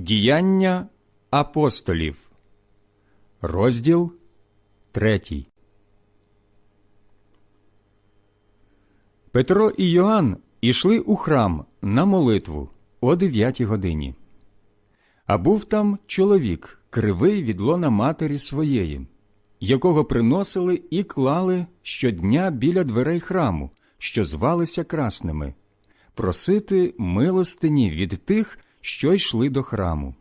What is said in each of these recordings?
Діяння апостолів, розділ третій. Петро і Йоанн ішли у храм на молитву о дев'ятій годині. А був там чоловік, кривий від лона матері своєї, якого приносили і клали щодня біля дверей храму, що звалися красними, просити милостині від тих, що йшли до храму.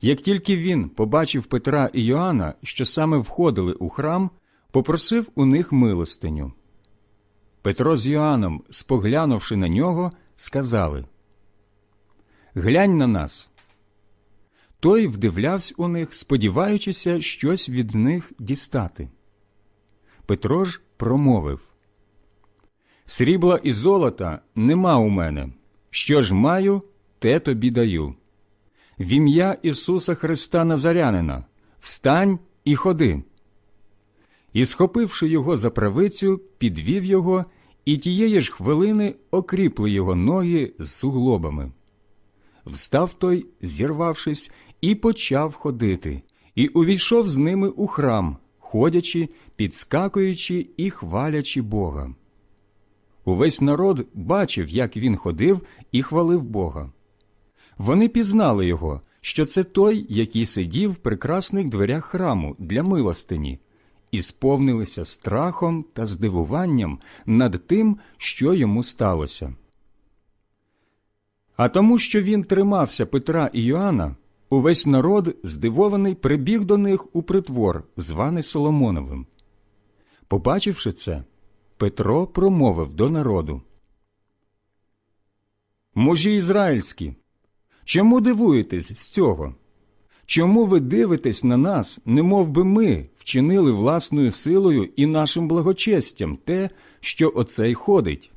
Як тільки він побачив Петра і Йоанна, що саме входили у храм, попросив у них милостиню. Петро з Йоанном, споглянувши на нього, сказали Глянь на нас. Той вдивлявся у них, сподіваючися щось від них дістати. Петро ж промовив Срібла і золота нема у мене. Що ж маю, те тобі даю. В ім'я Ісуса Христа Назарянина встань і ходи. І, схопивши його за правицю, підвів його, і тієї ж хвилини окріпли його ноги з суглобами. Встав той, зірвавшись, і почав ходити, і увійшов з ними у храм, ходячи, підскакуючи і хвалячи Бога. Увесь народ бачив, як він ходив і хвалив Бога. Вони пізнали його, що це той, який сидів в прекрасних дверях храму для милостині, і сповнилися страхом та здивуванням над тим, що йому сталося. А тому, що він тримався Петра і Йоанна, увесь народ, здивований, прибіг до них у притвор, званий Соломоновим. Побачивши це, Петро промовив до народу. Мужі ізраїльські, чому дивуєтесь з цього? Чому ви дивитесь на нас, не мов би ми вчинили власною силою і нашим благочестям те, що оцей ходить?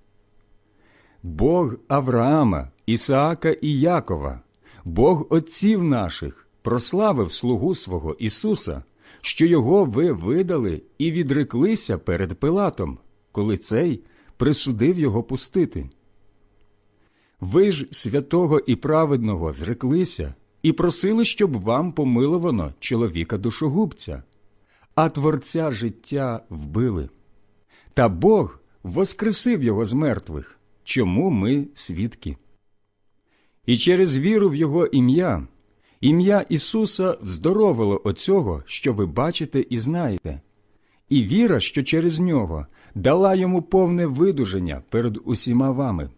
Бог Авраама, Ісаака і Якова, Бог отців наших, прославив слугу свого Ісуса, що його ви видали і відреклися перед Пилатом, коли цей присудив його пустити. Ви ж святого і праведного зреклися і просили, щоб вам помиловано чоловіка душогубця, а творця життя вбили. Та Бог воскресив його з мертвих, чому ми свідки. І через віру в Його ім'я, ім'я Ісуса вздоровило оцього, що ви бачите і знаєте, і віра, що через нього дала йому повне видуження перед усіма вами.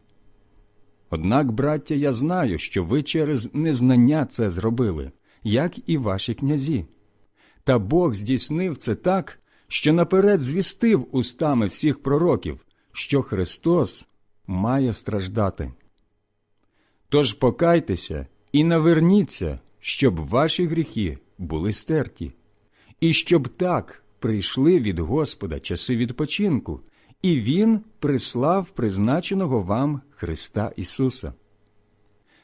Однак, браття, я знаю, що ви через незнання це зробили, як і ваші князі. Та Бог здійснив це так, що наперед звістив устами всіх пророків, що Христос має страждати. Тож покайтеся і наверніться, щоб ваші гріхи були стерті, і щоб так прийшли від Господа часи відпочинку, і Він прислав призначеного вам Христа Ісуса.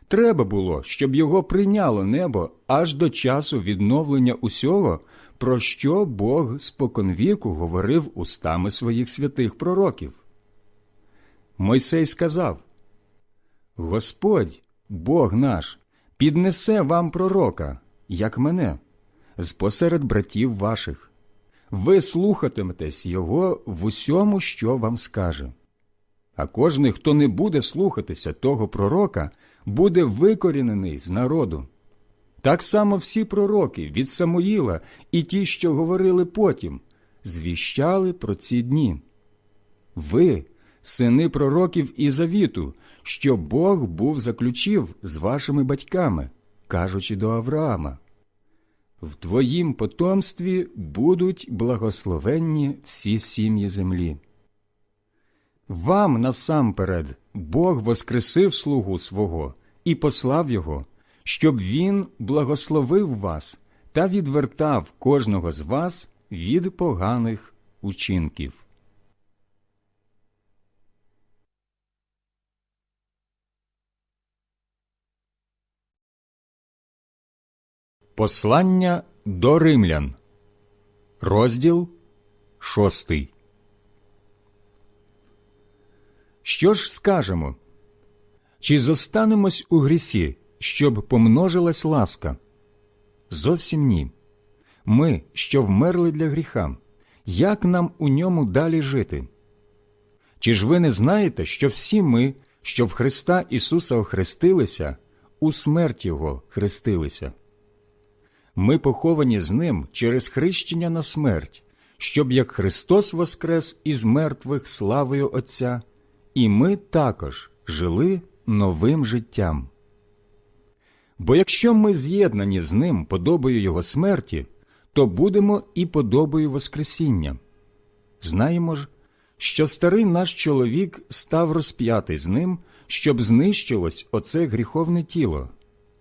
Треба було, щоб його прийняло небо аж до часу відновлення усього, про що Бог споконвіку говорив устами своїх святих пророків. Мойсей сказав Господь, Бог наш, піднесе вам пророка, як мене, з посеред братів ваших. Ви слухатиметесь Його в усьому, що вам скаже. А кожний, хто не буде слухатися того пророка, буде викорінений з народу. Так само всі пророки від Самуїла і ті, що говорили потім, звіщали про ці дні. Ви, сини пророків і завіту, що Бог був заключив з вашими батьками, кажучи до Авраама. В твоїм потомстві будуть благословенні всі сім'ї землі. Вам насамперед Бог воскресив слугу свого і послав його, щоб він благословив вас та відвертав кожного з вас від поганих учинків. Послання до римлян, розділ шостий. Що ж скажемо? Чи зостанемось у грісі, щоб помножилась ласка? Зовсім ні. Ми, що вмерли для гріха, як нам у ньому далі жити? Чи ж ви не знаєте, що всі ми, що в Христа Ісуса охрестилися, у смерть Його хрестилися? Ми поховані з Ним через хрещення на смерть, щоб як Христос воскрес із мертвих славою Отця, і ми також жили новим життям. Бо якщо ми з'єднані з Ним подобою Його смерті, то будемо і подобою Воскресіння. Знаємо ж, що старий наш чоловік став розп'ятий з ним, щоб знищилось оце гріховне тіло,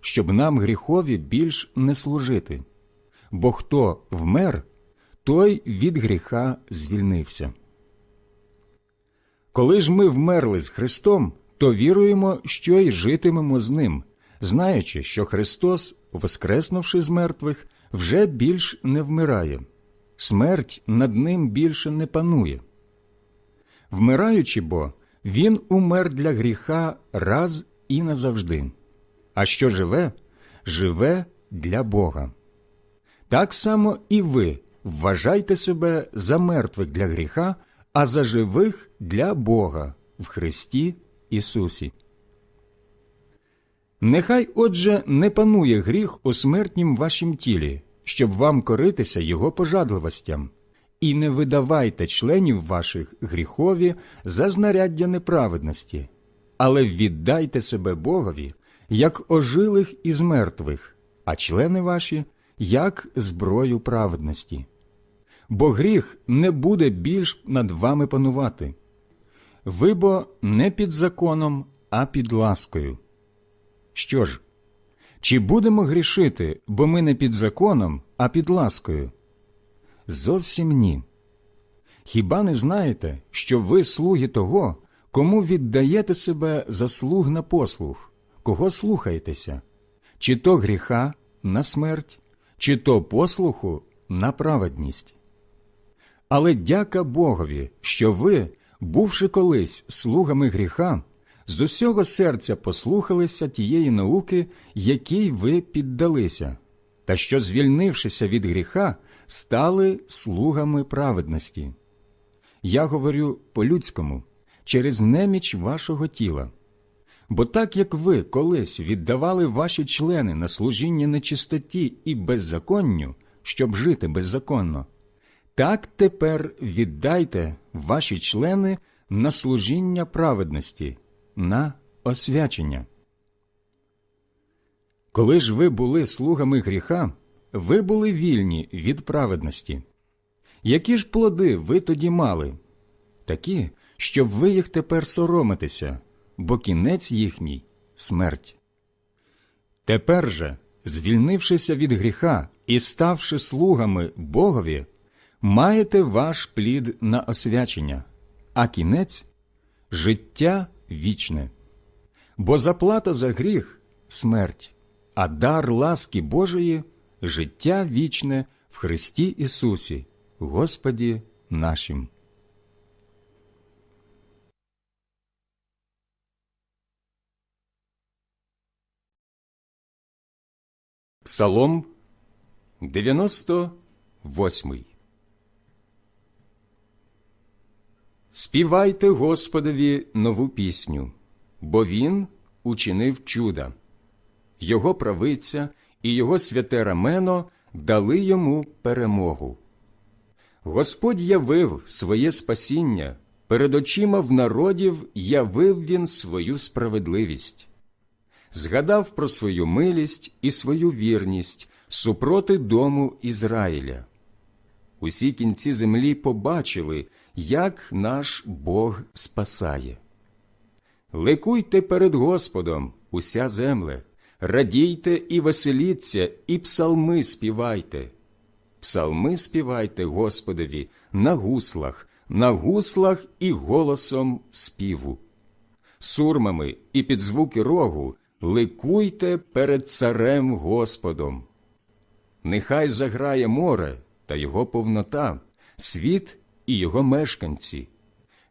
щоб нам гріхові більш не служити. Бо хто вмер, той від гріха звільнився. Коли ж ми вмерли з Христом, то віруємо, що й житимемо з Ним, знаючи, що Христос, воскреснувши з мертвих, вже більш не вмирає, смерть над ним більше не панує. Вмираючи бо, він умер для гріха раз і назавжди, а що живе, живе для Бога. Так само і ви вважайте себе за мертвих для гріха, а за живих для Бога в Христі Ісусі. Нехай, отже, не панує гріх у смертнім вашім тілі, щоб вам коритися його пожадливостям, і не видавайте членів ваших гріхові за знаряддя неправедності, але віддайте себе Богові, як ожилих із мертвих, а члени ваші як зброю праведності. Бо гріх не буде більш над вами панувати. Ви бо не під законом, а під ласкою. Що ж, чи будемо грішити, бо ми не під законом, а під ласкою? Зовсім ні. Хіба не знаєте, що ви слуги того, кому віддаєте себе за слуг на послуг, кого слухаєтеся, чи то гріха на смерть, чи то послуху на праведність? Але дяка Богові, що ви, бувши колись слугами гріха, з усього серця послухалися тієї науки, якій ви піддалися, та що, звільнившися від гріха, стали слугами праведності. Я говорю по-людському, через неміч вашого тіла. Бо так як ви колись віддавали ваші члени на служіння нечистоті і беззаконню, щоб жити беззаконно, так тепер віддайте ваші члени на служіння праведності, на освячення. Коли ж ви були слугами гріха, ви були вільні від праведності. Які ж плоди ви тоді мали? Такі, щоб ви їх тепер соромитеся, бо кінець їхній смерть. Тепер же, звільнившися від гріха і ставши слугами Богові, маєте ваш плід на освячення, а кінець життя вічне. Бо заплата за гріх смерть, а дар ласки Божої життя вічне в Христі Ісусі, Господі нашим. Псалом 98 Співайте Господові нову пісню, бо Він учинив чуда. Його правиця і його святе рамено дали йому перемогу. Господь явив своє спасіння, перед очима в народів явив він свою справедливість, згадав про свою милість і свою вірність супроти дому Ізраїля. Усі кінці землі побачили, як наш Бог спасає. Ликуйте перед Господом, уся земле, радійте і веселіться, і псалми співайте. Псалми співайте Господові на гуслах, на гуслах і голосом співу. Сурмами і під звуки рогу ликуйте перед царем Господом. Нехай заграє море та його повнота, світ і його мешканці.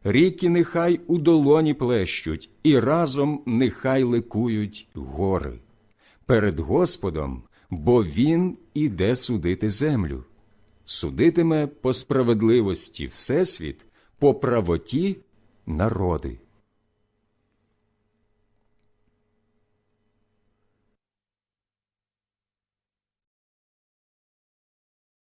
Ріки нехай у долоні плещуть, і разом нехай ликують гори. перед Господом, бо Він іде судити землю, судитиме по справедливості Всесвіт, по правоті народи.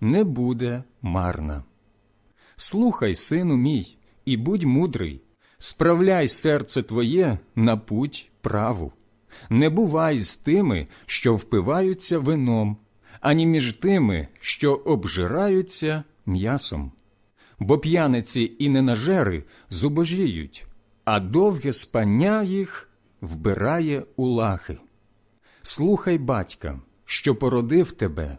не буде марна. Слухай, сину мій, і будь мудрий, справляй серце твоє на путь праву. Не бувай з тими, що впиваються вином, ані між тими, що обжираються м'ясом. Бо п'яниці і ненажери зубожіють, а довге спання їх вбирає у лахи. Слухай батька, що породив тебе,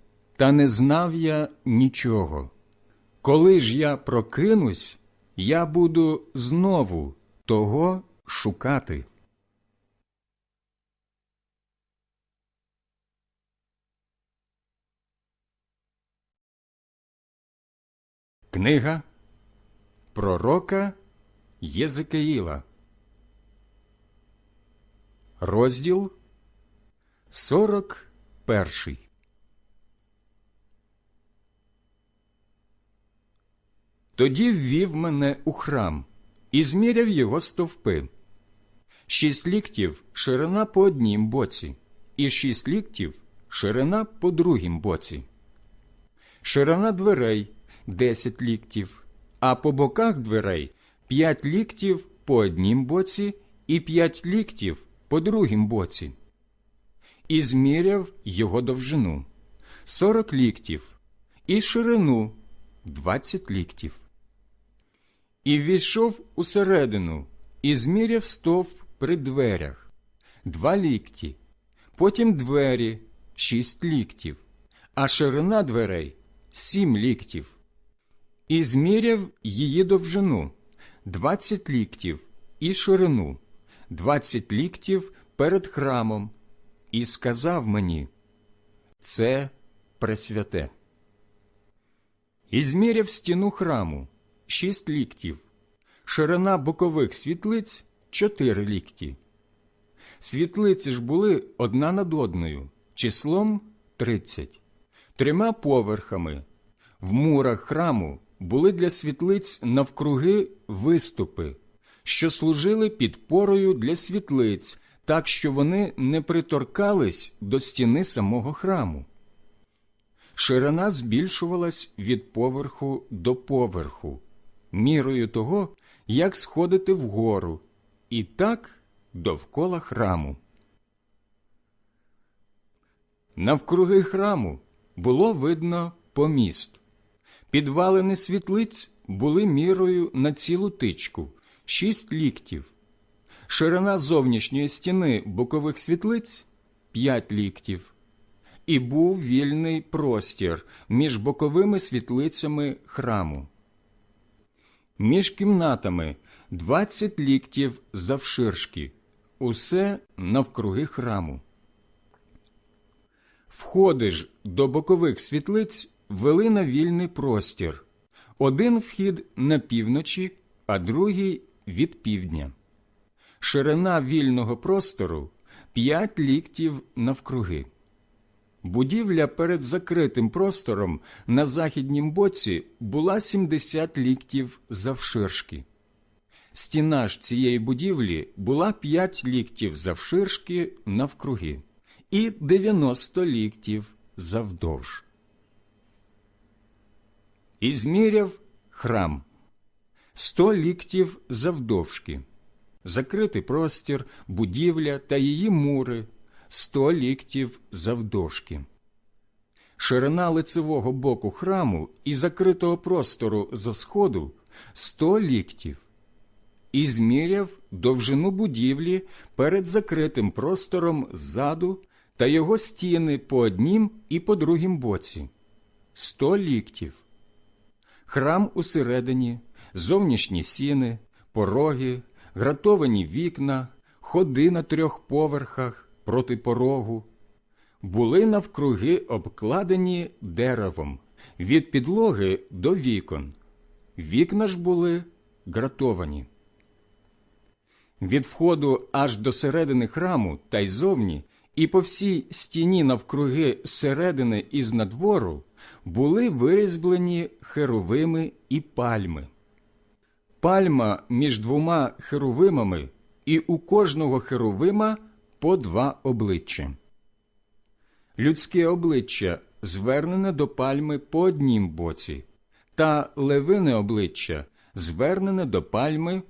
та не знав я нічого. Коли ж я прокинусь, я буду знову того шукати. Книга Пророка Єзекиїла Розділ 41 Тоді ввів мене у храм і зміряв його стовпи. Шість ліктів ширина по однім боці, і шість ліктів ширина по другім боці. Ширина дверей десять ліктів, а по боках дверей п'ять ліктів по однім боці і п'ять ліктів по другім боці. І зміряв його довжину сорок ліктів, і ширину двадцять ліктів. І ввійшов усередину, і зміряв стовп при дверях два лікті, потім двері шість ліктів, а ширина дверей сім ліктів. І зміряв її довжину двадцять ліктів і ширину, двадцять ліктів перед храмом, і сказав мені це пресвяте. І зміряв стіну храму шість ліктів, ширина бокових світлиць чотири лікті. Світлиці ж були одна над одною, числом тридцять, трьома поверхами. В мурах храму були для світлиць навкруги виступи, що служили підпорою для світлиць, так що вони не приторкались до стіни самого храму. Ширина збільшувалась від поверху до поверху, мірою того, як сходити вгору, і так довкола храму. Навкруги храму було видно поміст. Підвалини світлиць були мірою на цілу тичку шість ліктів. Ширина зовнішньої стіни бокових світлиць п'ять ліктів. І був вільний простір між боковими світлицями храму. Між кімнатами двадцять ліктів завширшки, усе навкруги храму. Входи ж до бокових світлиць вели на вільний простір один вхід на півночі, а другий від півдня. Ширина вільного простору п'ять ліктів навкруги. Будівля перед закритим простором на західнім боці була 70 ліктів завширшки. Стіна ж цієї будівлі була 5 ліктів завширшки навкруги і 90 ліктів завдовж. І зміряв храм сто ліктів завдовжки, закритий простір, будівля та її мури сто ліктів завдовжки. Ширина лицевого боку храму і закритого простору за сходу сто ліктів, і зміряв довжину будівлі перед закритим простором ззаду та його стіни по однім і по другім боці сто ліктів. Храм усередині, зовнішні сіни, пороги, гратовані вікна, ходи на трьох поверхах проти порогу, були навкруги обкладені деревом від підлоги до вікон. Вікна ж були гратовані. Від входу аж до середини храму та й зовні, і по всій стіні навкруги середини і з надвору були вирізблені херовими і пальми. Пальма між двома херовимами, і у кожного херовима по два обличчя. Людське обличчя звернене до пальми по однім боці, та левине обличчя звернене до пальми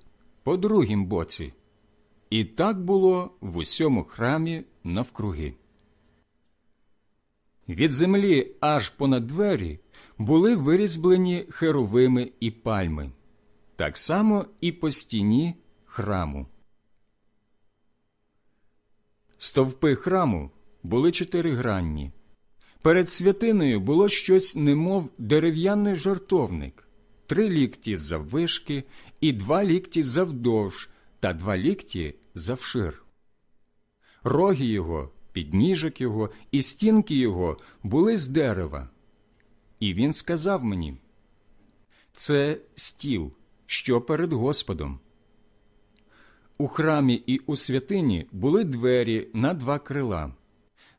по другім боці. І так було в усьому храмі навкруги. Від землі аж понад двері були вирізблені херовими і пальми, так само і по стіні храму. Стовпи храму були чотиригранні. Перед святиною було щось немов дерев'яний жартовник, три лікті заввишки і два лікті завдовж та два лікті завшир. Роги його, підніжок його і стінки його були з дерева. І він сказав мені, це стіл, що перед Господом. У храмі і у святині були двері на два крила,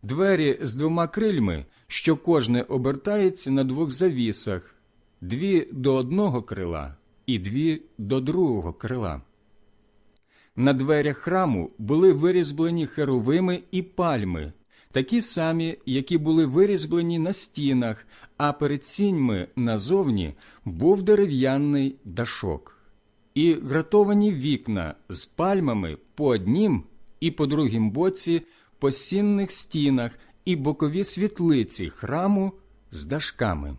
двері з двома крильми, що кожне обертається на двох завісах, дві до одного крила і дві до другого крила. На дверях храму були вирізблені херовими і пальми, такі самі, які були вирізблені на стінах, а перед сіньми назовні був дерев'яний дашок і гратовані вікна з пальмами по однім і по другім боці по сінних стінах і бокові світлиці храму з дашками.